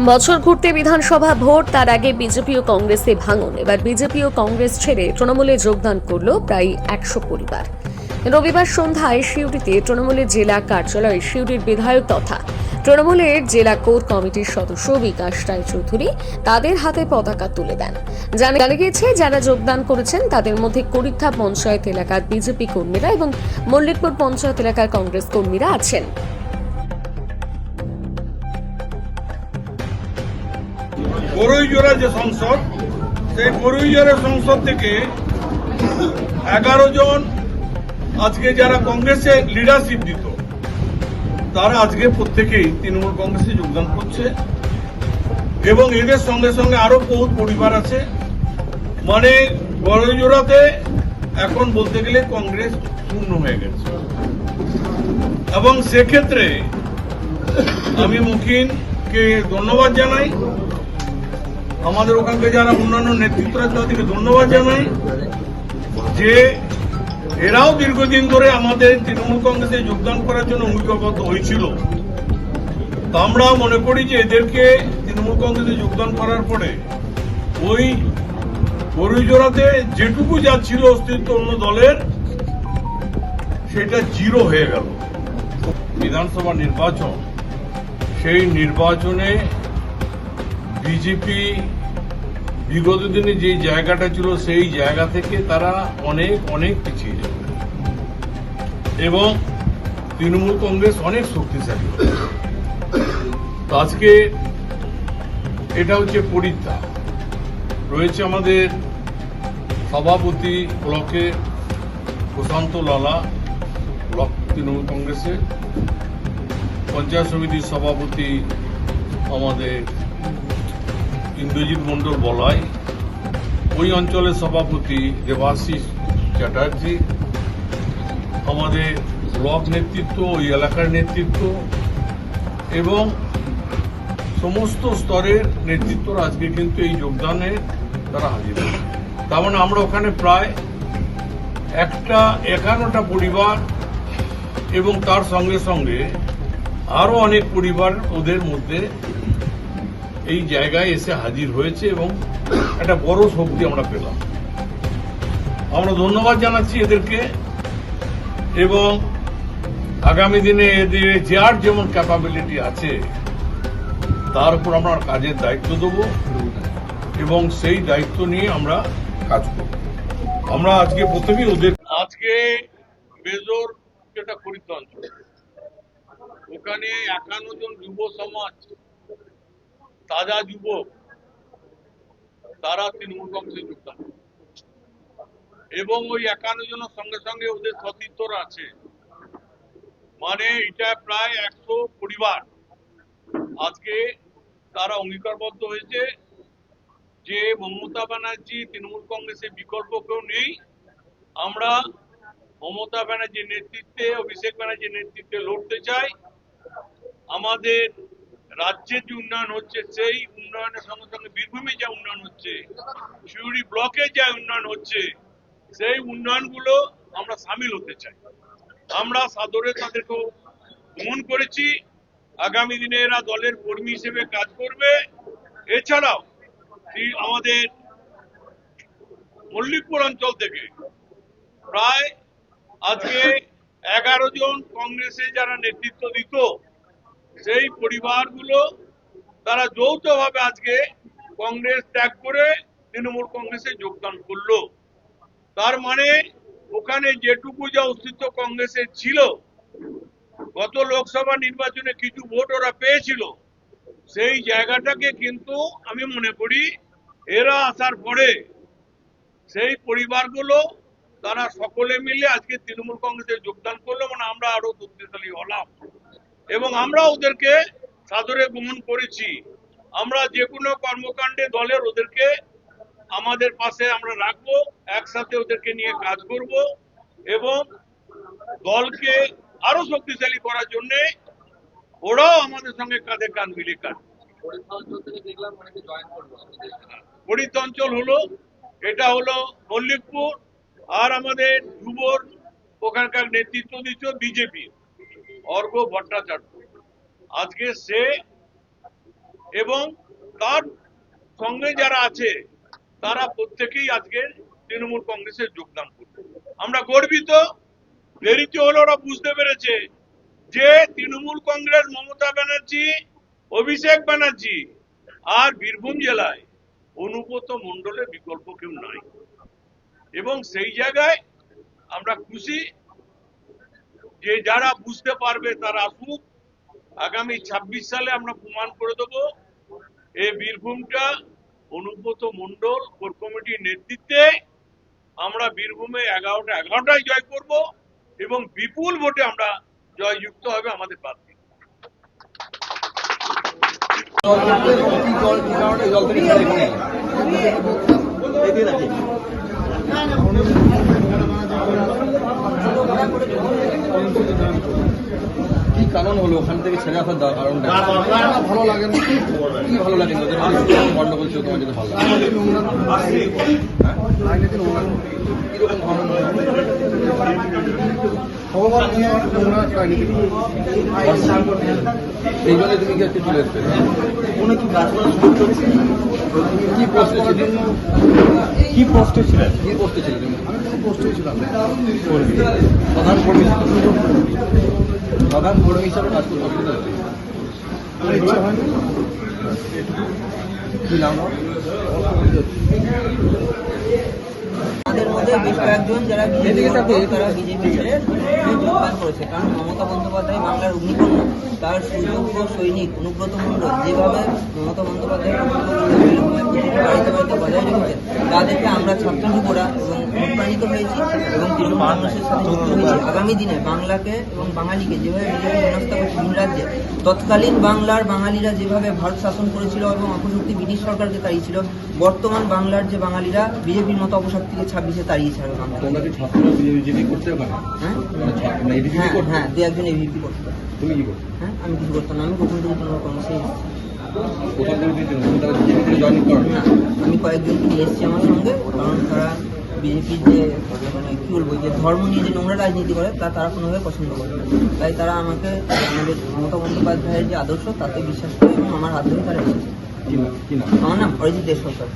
বছর ঘুরতে বিধানসভা ভোট, তার আগে বিজেপি ও কংগ্রেসে ভাঙন। এবার বিজেপি ও কংগ্রেস ছেড়ে তৃণমূলে যোগদান করল প্রায় একশো পরিবার। রবিবার সন্ধ্যায় সিউড়িতে তৃণমূলের জেলা কার্যালয়ে, সিউড়ির বিধায়ক তথা তৃণমূলের জেলা কোর কমিটির সদস্য বিকাশ রায়চৌধুরী তাদের হাতে পতাকা তুলে দেন। জানা জানা গিয়েছে, যারা যোগদান করেছেন, তাদের মধ্যে করিক্ষা পঞ্চায়েত এলাকার বিজেপি কর্মীরা এবং মল্লিকপুর পঞ্চায়েত এলাকার কংগ্রেস কর্মীরা আছেন। বড়ইজোড়া যে সংসদ, সেই বড়ইজোড়া সংসদ থেকে এগারো জন আজকে যারা কংগ্রেসে লিডারশিপ দিত, তারা আজকে প্রত্যেকেই তৃণমূল কংগ্রেসে যোগদান করছে এবং এদের সঙ্গে সঙ্গে আরও বহুত পরিবার আছে। মানে বড়ইজোড়াতে এখন বলতে গেলে কংগ্রেস পূর্ণ হয়ে গেছে। এবং সেক্ষেত্রে আমি মুখিনকে ধন্যবাদ জানাই। আমাদের ওখানকে যারা অন্যান্য নেতৃত্বরা তাদেরকে ধন্যবাদ জানাই যে এরাও দীর্ঘদিন ধরে আমাদের তৃণমূল কংগ্রেসে যোগদান করার জন্য অঙ্গীকারবদ্ধ হয়েছিল। তা আমরা মনে করি যে এদেরকে তৃণমূল কংগ্রেসে যোগদান করার পরে ওই বরুইজোড়াতে যেটুকু যা ছিল অস্তিত্ব অন্য দলের, সেটা জিরো হয়ে গেল। বিধানসভা নির্বাচন, সেই নির্বাচনে বিজেপি বিগত দিনে যে জায়গাটা ছিল, সেই জায়গা থেকে তারা অনেক অনেক পিছিয়ে যাবে এবং তৃণমূল কংগ্রেস অনেক শক্তিশালী। তো আজকে এটা হচ্ছে পরিত্যাগ রয়েছে আমাদের সভাপতি ব্লকে প্রশান্ত লালা, ব্লক তৃণমূল কংগ্রেসের পঞ্চায়েত সমিতির সভাপতি আমাদের ইন্দ্রজিৎ মণ্ডল বলাই, ওই অঞ্চলের সভাপতি দেবাশিস চ্যাটার্জি, আমাদের ব্লক নেতৃত্ব, ওই এলাকার নেতৃত্ব, এবং সমস্ত স্তরের নেতৃত্বরা আজকে কিন্তু এই যোগদানে তারা হাজির। তার মানে আমরা ওখানে প্রায় একটা একান্নটা পরিবার এবং তার সঙ্গে সঙ্গে আরও অনেক পরিবার ওদের মধ্যে এই জায়গায় এসে হাজির হয়েছে এবং একটা বড় শক্তি আমরা পেলাম। আমরা ধন্যবাদ জানাচ্ছি এদেরকে এবং আগামী দিনে এদের যার যেমন ক্যাপাবিলিটি আছে, তার উপর আমরা কাজের দায়িত্ব দেব এবং সেই দায়িত্ব নিয়ে আমরা কাজ করব। আমরা আজকে প্রথমেই ওদের আজকে বেজোর যেটা খরিদ্দ অঞ্চল, ওখানে একান্ন জন যুব সমাজ তাজা যুবক, তারা তৃণমূল কংগ্রেসে যোগদান এবং ওই একান্ন জনের সঙ্গে সঙ্গে ওদের সতীর্থরা আছে। মানে এটা প্রায় একশো পরিবার। আজকে তারা অঙ্গীকারবদ্ধ হয়েছে যে মমতা ব্যানার্জি তৃণমূল কংগ্রেসের বিকল্প কেউ নেই। আমরা মমতা ব্যানার্জির নেতৃত্বে, অভিষেক ব্যানার্জির নেতৃত্বে লড়তে চাই। আমাদের রাজ্যের যে উন্নয়ন হচ্ছে, সেই উন্নয়নের সঙ্গে সঙ্গে বীরভূমে যা উন্নয়ন হচ্ছে শিউড়ি ব্লকে যা উন্নয়ন হচ্ছে, সেই উন্নয়নগুলো আমরা সামিল হতে চাই। আমরা সাদরে তাদেরকে মন করেছি। আগামী দিনে এরা দলের কর্মী হিসেবে কাজ করবে। এছাড়াও আমাদের মল্লিকপুর অঞ্চল থেকে প্রায় আজকে এগারো জন কংগ্রেসে যারা নেতৃত্ব দিত সেই পরিবারগুলো তারা যৌথভাবে আজকে কংগ্রেস ত্যাগ করে তৃণমূল কংগ্রেসে যোগদান করল। তার মানে ওখানে যেটুকু যা অস্তিত্ব কংগ্রেসের ছিল, গত লোকসভা নির্বাচনে কিছু ভোট ওরা পেয়েছিল, সেই জায়গাটাকে কিন্তু আমি মনে করি এরা আসার পরে সেই পরিবারগুলো তারা সকলে মিলে আজকে তৃণমূল কংগ্রেসে যোগদান করল মানে আমরা আরও শক্তিশালী হলাম। এবং আমরা ওদেরকে সাদরে গ্রহণ করেছি। আমরা যে কোনো কর্মকাণ্ডে দলের ওদেরকে আমাদের পাশে আমরা রাখব, একসাথে ওদেরকে নিয়ে কাজ করব এবং দলকে আরও শক্তিশালী করার জন্য ওরাও আমাদের সঙ্গে কাঁধে কাঁধ মিলে কাজ পরিত অঞ্চল হলো, এটা হলো মল্লিকপুর আর আমাদের যুবর ওখানকার নেতৃত্ব দিচ্ছ বিজেপি। অর্ঘ ভট্টাচার্য। আজকে সে এবং তার সঙ্গে যারা আছে, তারা প্রত্যেকেই আজকে তৃণমূল কংগ্রেসে যোগদান করবে। আমরা গর্বিত, দেরিতে হলে ওরা বুঝতে পেরেছে যে তৃণমূল কংগ্রেস মমতা ব্যানার্জি, অভিষেক ব্যানার্জি আর বীরভূম জেলায় অনুব্রত মণ্ডলের বিকল্প কেউ নাই। এবং সেই জায়গায় আমরা খুশি যে যারা বুঝতে পারবে তারা আসুক। আগামী ছাব্বিশ সালে আমরা প্রমাণ করে দেবো। এই বীরভূমটা অনুব্রত মন্ডল কোর কমিটির নেতৃত্বে আমরা বীরভূমে এগারোটা, এগারোটায় জয় করব এবং বিপুল ভোটে আমরা জয়যুক্ত হবে আমাদের প্রার্থী। জল কি কারণে হলো? ওখান থেকে ছেড়ে আসার কারণটা? ভালো লাগে না। কি ভালো লাগে? তোদের গন্ডগোল ছিল তোমার যেতে ভালো লাগে। কীরকম ভগবান নিয়ে নোংরা রাজনীতি এই জন্য তুমি কি আজকে চলে এসছো? কোনো কি করেছে কি পোস্টে করার কি পোস্টে ছিলে কি পোস্টে ছিলে তুমি আমি কোনো পোস্টে ছিলাম। প্রধান কর্মী প্রধান কর্মী হিসাবে কাজ করতে ইচ্ছা হয়নি কি নাম? আমাদের মধ্যে বেশ কয়েকজন যারা বিজেপি তারা বিজেপি ছেড়ে যোগদান করেছে। কারণ মমতা বন্দ্যোপাধ্যায় বাংলার অগ্নিকন্যা তার সুযোগ্য সৈনিক অনুব্রত মণ্ডল যেভাবে মমতা বন্দ্যোপাধ্যায় প্রতিটি বাড়িতে বাড়িতে বজায় রেখেছেন তা আমরা ছাত্র যুবরা এবং অনুপ্রাণিত হয়েছি এবং তৃণমূল মানুষের সাথে যুক্ত হয়েছি। আগামী দিনে বাংলাকে এবং বাঙালিকে যেভাবে বিজেপি হেনস্থা করছে ভিন রাজ্যে তৎকালীন বাংলার বাঙালিরা যেভাবে ভারত শাসন করেছিল এবং অপশক্তি ব্রিটিশ সরকারকে তাড়িয়েছিল বর্তমান বাংলার যে বাঙালিরা বিজেপির মতো অপশক্তিকে ছাব্বিশে তাড়িয়ে ছাড়বে বাংলা তোমরা কি ছাত্ররা করতে পারো হ্যাঁ? হ্যাঁ করতে হ্যাঁ দু একজন এভিপি করতো তুমি কি করছ? হ্যাঁ আমি কিছু করতাম না আমি প্রথম থেকে তৃণমূল কংগ্রেসে কোথাও তুমি দিতে তুমি তারা বিজেপিতে জয়েন করো। না আমি কয়েকজনকে নিয়ে এসেছি আমার সঙ্গে কারণ তারা বিজেপির যে মানে কি বলব যে ধর্ম নিয়ে যে নোংরা রাজনীতি করে তা তারা কোনোভাবে পছন্দ করে না। তাই তারা আমাকে আমাদের মমতা বন্দ্যোপাধ্যায়ের যে আদর্শ তাতে বিশ্বাস করে এবং আমার হাত ধরে তারা এসেছে। আমার নাম অরিজিৎ দেশ সরকার